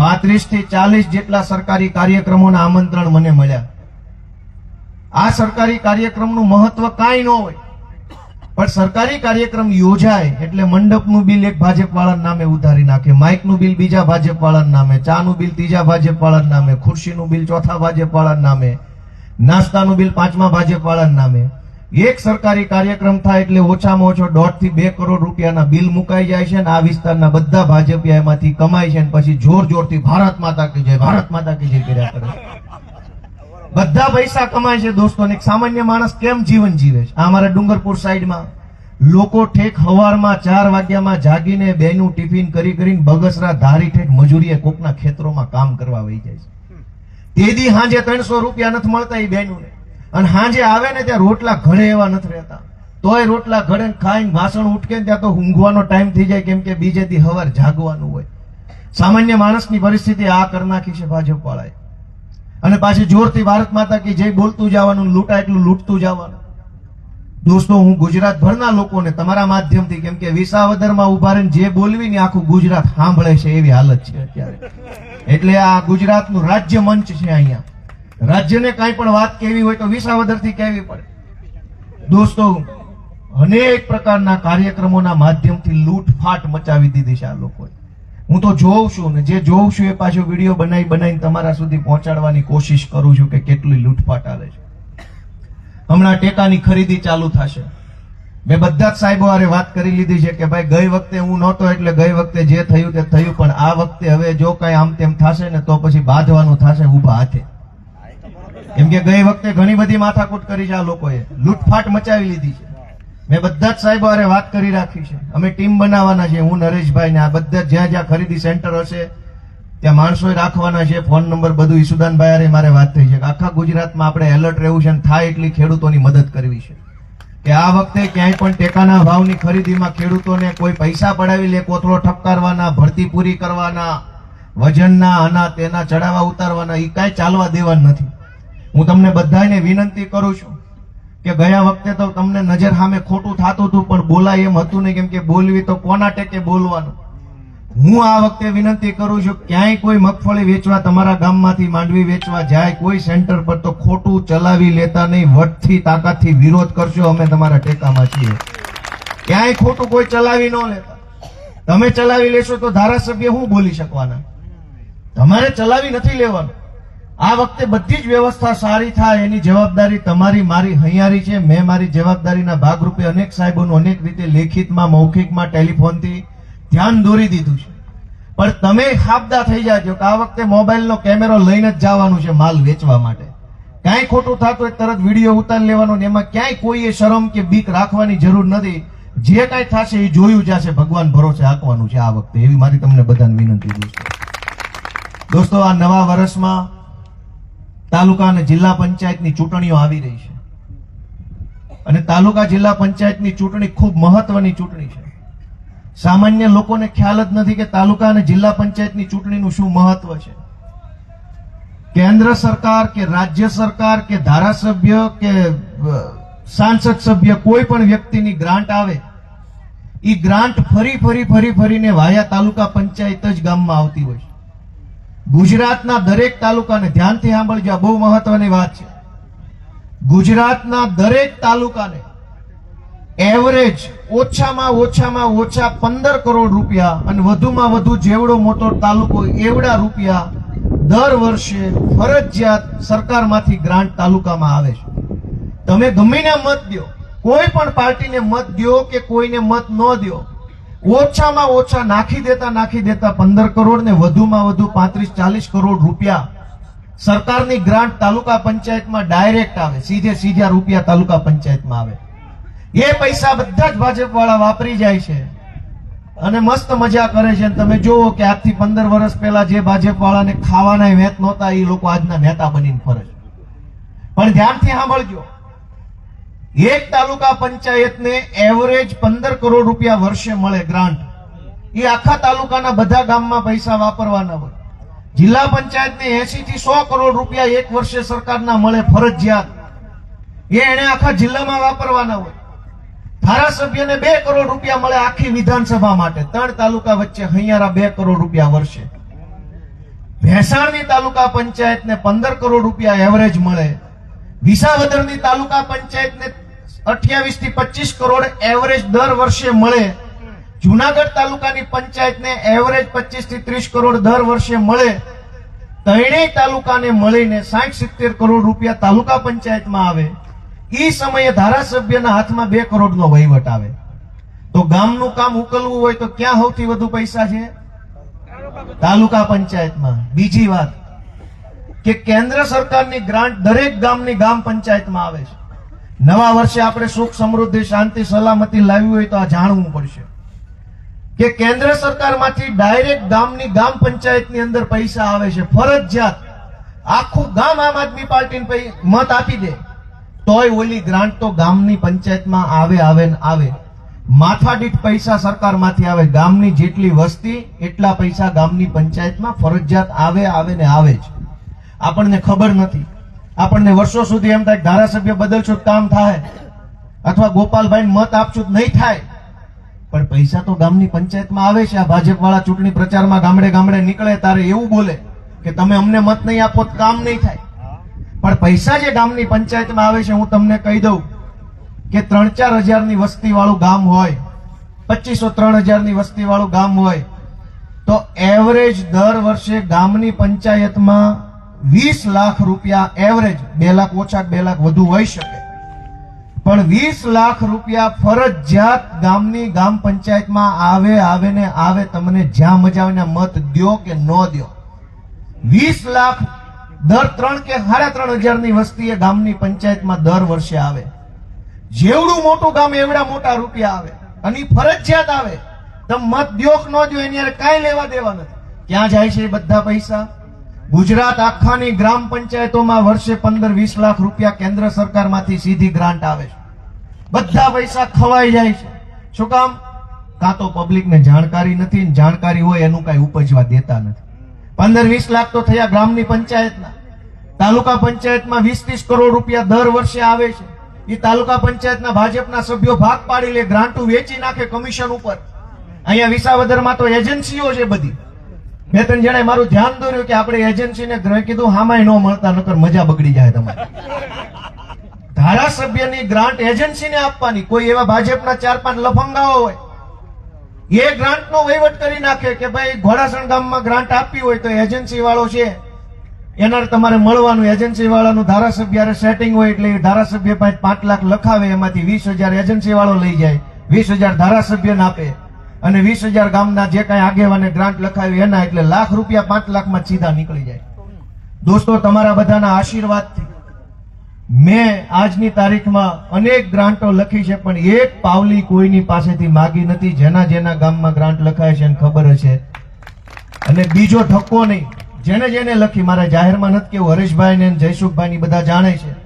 પાંત્રીસથી ચાલીસ જેટલા સરકારી કાર્યક્રમોના આમંત્રણ મને મળ્યા. આ સરકારી કાર્યક્રમનું મહત્વ કાંઈ ન હોય, પણ સરકારી કાર્યક્રમ યોજાય એટલે મંડપનું બિલ એક ભાજપ વાળાના નામે ઉધારી નાખે, માઇકનું બિલ બીજા ભાજપ વાળાના નામે, ચાનું બિલ ત્રીજા ભાજપ વાળાના નામે, ખુરશીનું બિલ ચોથા ભાજપ વાળાના નામે, નાસ્તાનું બિલ પાંચમા ભાજપ વાળાના નામે. એક સરકારી કાર્યક્રમ થાય એટલે ઓછામાં ઓછો દોઢથી બે કરોડ રૂપિયાના બિલ મુકાઈ જાય છે આ વિસ્તારના બધા ભાજપિયા એમાંથી કમાય છે પછી જોર જોરથી ભારત માતા કી જય, ભારત માતા કી જય કર્યા કરે બધા પૈસા કમાય છે દોસ્તો એક સામાન્ય માણસ કેમ જીવન જીવે છે? આ અમારા ડુંગરપુર સાઈડમાં લોકો ઠેક હવારમાં ચાર વાગ્યામાં જાગીને બેનું ટિફિન કરી કરીને બગસરા ધારી ઠેક મજૂરીએ કોકના ખેતરોમાં કામ કરવા વહી જાય છે. તે દી હાંજે ત્રણસો રૂપિયા નથી મળતા એ બેનું અને સાંજે આવે ને ત્યાં રોટલા ઘરે એવા નથી રહેતા. તોય રોટલા ઘરે ખાઈને વાસણ ઉઠકે ત્યાં તો ઊંઘવાનો ટાઈમ થઈ જાય કેમ કે બીજે દી હવાર જાગવાનું હોય. સામાન્ય માણસની પરિસ્થિતિ આ કરી નાખી છે ભાજપ વાળાએ અને પાછી જોરથી ભારત માતા કે જે બોલતું જવાનું લૂંટા એટલું લૂંટતું જવાનું. દોસ્તો, હું ગુજરાત ભરના લોકોને તમારા માધ્યમથી કેમ કે વિસાવદરમાં ઊભા રહીને જે બોલવી ને આખું ગુજરાત સાંભળે છે એવી હાલત છે અત્યારે. એટલે આ ગુજરાતનું રાજ્ય મંચ છે અહીંયા. રાજ્યને કાંઈ પણ વાત કહેવી હોય તો વિસાવદરથી કહેવી પડે. દોસ્તો, અનેક પ્રકારના કાર્યક્રમોના માધ્યમથી લૂંટફાટ મચાવી દીધી છે આ લોકોએ. હું તો જોઉં છું ને, જે જોઉં છું એ પાછો વીડિયો બનાવી બનાવીને તમારા સુધી પહોંચાડવાની કોશિશ કરું છું કે કેટલી લૂંટફાટ આવે છે. હમણાં ટેકાની ખરીદી ચાલુ થશે. મેં બધા જ સાહેબો હારે વાત કરી લીધી છે કે ભાઈ, ગઈ વખતે હું નહોતો એટલે ગઈ વખતે જે થયું તે થયું, પણ આ વખતે હવે જો કઈ આમ તેમ થશે ને તો પછી બાંધવાનું થશે ઊભા હાથે. કેમ કે ગઈ વખતે ઘણી બધી માથાકૂટ કરી છે આ લોકોએ. લૂંટફાટ મચાવી લીધી છે. મેં બધા જ સાહેબો હારે વાત કરી રાખી છે. અમે ટીમ બનાવવાના છે હું નરેશભાઈ ને આ બધા જ્યાં જ્યાં ખરીદી સેન્ટર હશે, ત્યાં માણસો રાખવાના છે. ફોન નંબર બધું ઈસુદાનભાઈ અરે મારે વાત થઈ છે. આખા ગુજરાતમાં આપણે એલર્ટ રહેવું છે અને થાય એટલી ખેડૂતોની મદદ કરવી છે. કે આ વખતે ક્યાંય પણ ટેકાના ભાવની ખરીદીમાં ખેડૂતોને કોઈ પૈસા પડાવી લે, કોથળો ઠપકારવાના, ભરતી પૂરી કરવાના, વજનના, આના, તેના ચડાવવા ઉતારવાના એ કાંઈ ચાલવા દેવા નથી. હું તમને બધાને વિનંતી કરું છું કે ગયા વખતે તો તમને નજર સામે ખોટું થતું હતું, પણ બોલાય એમ હતું નહીં, કેમ કે બોલવી તો કોના ટેકે બોલવાનું? હું આ વખતે વિનંતી કરું છું, ક્યાંય કોઈ મગફળી વેચવા તમારા ગામમાંથી માંડવી વેચવા જાય, કોઈ સેન્ટર પર તો ખોટું ચલાવી લેતા નહીં, વટથી, તાકાતથી વિરોધ કરશો, અમે તમારા ટેકામાં છીએ. ક્યાંય ખોટું કોઈ ચલાવી ન લેતા. તમે ચલાવી લેશો તો ધારાસભ્ય હું બોલી શકવાના? તમારે ચલાવી નથી લેવાનું. આ વખતે બધી જ વ્યવસ્થા સારી થાય, એની જવાબદારી તમારી, મારી હૈયારી છે. મેં મારી જવાબદારીના ભાગરૂપે અનેક સાહેબોનું અનેક રીતે લેખિતમાં, મૌખિકમાં, ટેલિફોનથી ધ્યાન દોરી દીધું છે. પણ તમે ખાબદા થઈ જાજો કે આ વખતે મોબાઈલનો કેમેરો લઈને જ જવાનું છે માલ વેચવા માટે. કાંઈ ખોટું થતું હોય તરત વીડિયો ઉતારી લેવાનો ને એમાં ક્યાંય કોઈએ શરમ કે બીક રાખવાની જરૂર નથી. જે કાંઈ થશે એ જોયું જશે. ભગવાન ભરોસે આંકવાનું છે આ વખતે. એવી મારી તમને બધાને વિનંતી દોસ્તો દોસ્તો, આ નવા વર્ષમાં તાલુકા અને જિલ્લા પંચાયતની ચૂંટણીઓ આવી રહી છે. અને તાલુકા જિલ્લા પંચાયતની ચૂંટણી ખૂબ મહત્વની ચૂંટણી છે. સામાન્ય લોકોને ખ્યાલ જ નથી કે તાલુકા અને જિલ્લા પંચાયતની ચૂંટણીનું શું મહત્વ છે. કેન્દ્ર સરકાર કે રાજ્ય સરકાર કે ધારાસભ્ય કે સાંસદ સભ્ય કોઈ પણ વ્યક્તિની ગ્રાન્ટ આવે એ ગ્રાન્ટ ફરી ફરી ફરી, ફરીને વાયા તાલુકા પંચાયત જ ગામમાં આવતી હોય છે. ગુજરાતના દરેક તાલુકાને ધ્યાનથી સાંભળજો બહુ મહત્વની વાત છે. ગુજરાતના દરેક તાલુકાને એવરેજ ઓછામાં ઓછામાં ઓછા પંદર કરોડ રૂપિયા અને વધુમાં વધુ જેવડો મોટો તાલુકો એવડા રૂપિયા દર વર્ષે ફરજિયાત સરકારમાંથી ગ્રાન્ટ તાલુકામાં આવે છે. તમે ગમીને મત દો, કોઈ પણ પાર્ટીને મત દો કે કોઈને મત ન દો ઓછામાં ઓછા નાખી દેતા નાખી દેતા પંદર કરોડ ને વધુમાં વધુ પાંત્રીસ, ચાલીસ કરોડ રૂપિયા સરકારની ગ્રાન્ટ તાલુકા પંચાયતમાં ડાયરેક્ટ આવે, સીધે સીધા રૂપિયા તાલુકા પંચાયતમાં આવે. એ પૈસા બધા જ ભાજપ વાળા વાપરી જાય છે. અને મસ્ત મજા કરે છે. તમે જુઓ કે આજથી પંદર વર્ષ પહેલા જે ભાજપ વાળાને ખાવાના વેત નહોતા, એ લોકો આજના નેતા બનીને ફરે છે. પણ ધ્યાનથી સાંભળજો. એક તાલુકા પંચાયતને એવરેજ પંદર કરોડ રૂપિયા વર્ષે મળે ગ્રાન્ટ એ આખા તાલુકાના બધા ગામમાં પૈસા વાપરવાના હોય. જિલ્લા પંચાયતને એસી થી સો કરોડ રૂપિયા એક વર્ષે સરકારના મળે ફરજિયાત. એ એને આખા જિલ્લામાં વાપરવાના હોય. ધારાસભ્યને બે કરોડ રૂપિયા મળે આખી વિધાનસભા માટે. ત્રણ તાલુકા વચ્ચે હૈયારા બે કરોડ રૂપિયા વર્ષે. ભેસાણની તાલુકા પંચાયતને પંદર કરોડ રૂપિયા એવરેજ મળે. વિસાવદરની તાલુકા પંચાયતને અઠ્યાવીસથી પચીસ કરોડ એવરેજ દર વર્ષે મળે. જુનાગઢ તાલુકાની પંચાયતને એવરેજ પચીસથી ત્રીસ કરોડ દર વર્ષે મળે. ત્રણેય તાલુકાને મળીને સાઠ સિત્તેર કરોડ રૂપિયા તાલુકા પંચાયતમાં આવે. એ સમયે ધારાસભ્યના હાથમાં બે કરોડનો વહીવટ આવે. તો ગામનું કામ ઉકલવું હોય તો ક્યાં સૌથી વધુ પૈસા છે? તાલુકા પંચાયતમાં. બીજી વાત. કે કેન્દ્ર સરકારની ગ્રાન્ટ દરેક ગામની ગામ પંચાયતમાં આવે છે. નવા વર્ષે આપણે સુખ સમૃદ્ધિ, શાંતિ, સલામતી લાવવી હોય તો આ જાણવું પડશે. કે કેન્દ્ર સરકારમાંથી ડાયરેક્ટ ગામની ગામ પંચાયતની અંદર પૈસા આવે છે, ફરજિયાત. આખું ગામ આમ આદમી પાર્ટીને મત આપી દે. તોય ઓલી ગ્રાન્ટ તો ગામની પંચાયતમાં આવે આવે ને આવે. માથાદીઠ પૈસા સરકારમાંથી આવે. ગામની જેટલી વસ્તી, એટલા પૈસા ગામની પંચાયતમાં ફરજિયાત આવે આવે ને આવે જ. આપણને ખબર નથી. આપણને વર્ષો સુધી એમ થાય ધારાસભ્ય બદલશું કામ થાય? અથવા ગોપાલભાઈ મત આપશું નહીં થાય. પણ પૈસા તો ગામની પંચાયતમાં આવે છે. આ ભાજપ વાળા ચૂંટણી પ્રચારમાં ગામડે ગામડે નીકળે તારે એવું બોલે કે તમે અમને મત નહીં આપો કામ નહીં થાય. પણ પૈસા જે ગામની પંચાયતમાં આવે છે, હું તમને કહી દઉં કે ત્રણ ચાર હજારની વસ્તી વાળું ગામ હોય, પચીસો ત્રણ હજારની વસ્તી વાળું ગામ હોય, તો એવરેજ દર વર્ષે ગામની પંચાયતમાં વીસ લાખ રૂપિયા એવરેજ બે લાખ ઓછા બે લાખ વધુ હોઈ શકે. પણ વીસ લાખ રૂપિયા ફરજિયાત ગામની ગામ પંચાયતમાં આવે આવે ને આવે તમને જ્યાં મજા આવે મત દ્યો કે ન દ્યો. વીસ લાખ દર ત્રણ કે સાડા ત્રણ હજારની વસ્તી એ ગામની પંચાયતમાં દર વર્ષે આવે. જેવડું મોટું ગામ એવડા મોટા રૂપિયા આવે. અને ફરજિયાત આવે. તમે મત દો કે ન દ્યો એની કાંઈ લેવા દેવા નથી. ક્યાં જાય છે બધા પૈસા? ગુજરાત આખાની ગ્રામ પંચાયતોમાં વર્ષે પંદર વીસ લાખ રૂપિયા કેન્દ્ર સરકારમાંથી સીધી ગ્રાન્ટ આવે છે. બધા પૈસા ખવાઈ જાય છે. શું કામ? કાં તો પબ્લિકને જાણકારી નથી જાણકારી હોય એનું કાંઈ ઉપજવા દેતા નથી. પંદર વીસ લાખ તો થયા ગ્રામની પંચાયતના. તાલુકા પંચાયતમાં વીસ ત્રીસ કરોડ રૂપિયા દર વર્ષે આવે છે. એ તાલુકા પંચાયતના ભાજપના સભ્યો ભાગ પાડી લે, ગ્રાન્ટો વેચી નાખે કમિશન ઉપર. અહીંયા વિસાવદરમાં તો એજન્સીઓ છે બધી. બે ત્રણ જણાએ મારું ધ્યાન દોર્યું કે આપણે એજન્સીને ગ્રહ કીધું, હામાય ન મળતા, નકર મજા બગડી જાય તમારી. ધારાસભ્યની ગ્રાન્ટ એજન્સીને આપવાની, કોઈ એવા ભાજપના ચાર પાંચ લફંગાઓ હોય, એ ગ્રાન્ટનો વહીવટ કરી નાખે કે ભાઈ, ઘોડાસણ ગામમાં ગ્રાન્ટ આપવી હોય તો એજન્સી વાળો છે. એના તમારે મળવાનું એજન્સી વાળાનું ધારાસભ્ય સેટિંગ હોય એટલે ધારાસભ્ય પાંચ લાખ લખાવે, એમાંથી વીસ હજાર એજન્સી વાળો લઈ જાય, વીસ હજાર ધારાસભ્યને આપે. અને વીસ હજાર ગામના જે કાંઈ આગેવાને ગ્રાન્ટ લખાવી, એના એટલે લાખ રૂપિયા પાંચ લાખમાં સીધા નીકળી જાય. દોસ્તો, તમારા બધાના આશીર્વાદથી મેં આજની તારીખમાં અનેક ગ્રાન્ટો લખી છે, પણ એક પાવલી કોઈની પાસેથી માગી નથી. જેના જેના ગામમાં ગ્રાન્ટ લખાય છે એને ખબર હશે. અને બીજો ઠપકો નહીં. જેને જેને લખી, મારા જાહેરમાં નથી કેવું હરેશભાઈ ને જયસુખભાઈ ની બધા જાણે છે.